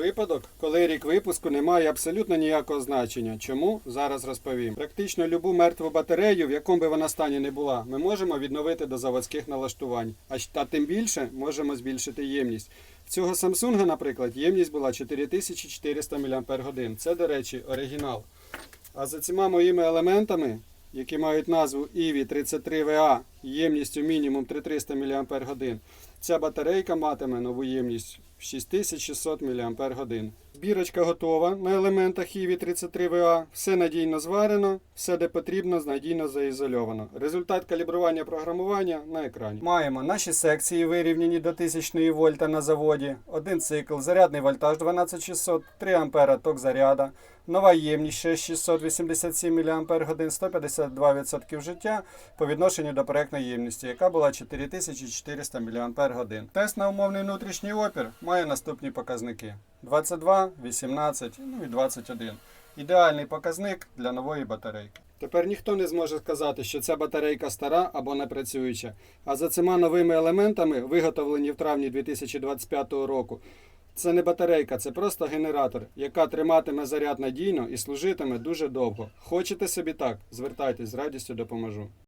Випадок, коли рік випуску не має абсолютно ніякого значення. Чому? Зараз розповім. Практично любу мертву батарею, в якому би вона стані не була, ми можемо відновити до заводських налаштувань. А, тим більше можемо збільшити ємність. Цього Samsung, наприклад, ємність була 4400 мАч. Це, до речі, оригінал. А за цими моїми елементами, які мають назву EVI 33VA ємністю мінімум 3300 мАч, ця батарейка матиме нову ємність 6600 мАч. Збірочка готова на елементах EVI 33VA. Все надійно зварено, все де потрібно, надійно заізольовано. Результат калібрування програмування на екрані. Маємо наші секції вирівняні до 1000 вольта на заводі. Один цикл, зарядний вольтаж 12600, 3 ампера ток заряда, нова ємність 6687 мАч, 152% життя по відношенню до проектної ємності, яка була 4400 мАч. Тест на умовний внутрішній опір має наступні показники: 22, 18 ну і 21. Ідеальний показник для нової батарейки. Тепер ніхто не зможе сказати, що ця батарейка стара або не працююча. А за цими новими елементами, виготовлені в травні 2025 року, це не батарейка, це просто генератор, яка триматиме заряд надійно і служитиме дуже довго. Хочете собі так? Звертайтесь з радістю допоможу.